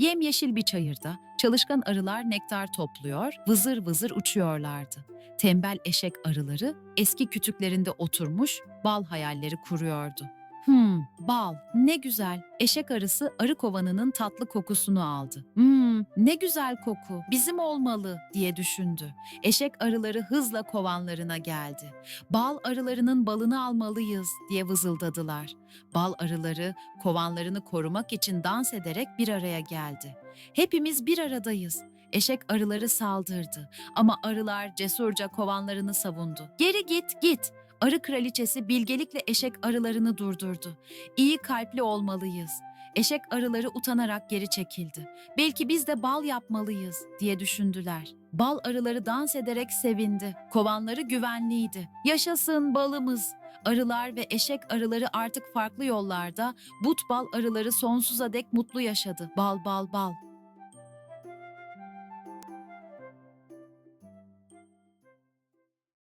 Yemyeşil bir çayırda çalışkan arılar nektar topluyor, vızır vızır uçuyorlardı. Tembel eşek arıları eski kütüklerinde oturmuş bal hayalleri kuruyordu. Hmm, bal, ne güzel. Eşek arısı arı kovanının tatlı kokusunu aldı. Hmm, ne güzel koku, bizim olmalı diye düşündü. Eşek arıları hızla kovanlarına geldi. Bal arılarının balını almalıyız diye vızıldadılar. Bal arıları kovanlarını korumak için dans ederek bir araya geldi. Hepimiz bir aradayız. Eşek arıları saldırdı ama arılar cesurca kovanlarını savundu. Geri git, git. Arı kraliçesi bilgelikle eşek arılarını durdurdu. İyi kalpli olmalıyız. Eşek arıları utanarak geri çekildi. Belki biz de bal yapmalıyız diye düşündüler. Bal arıları dans ederek sevindi. Kovanları güvenliydi. Yaşasın balımız. Arılar ve eşek arıları artık farklı yollarda, but bal arıları sonsuza dek mutlu yaşadı. Bal bal bal.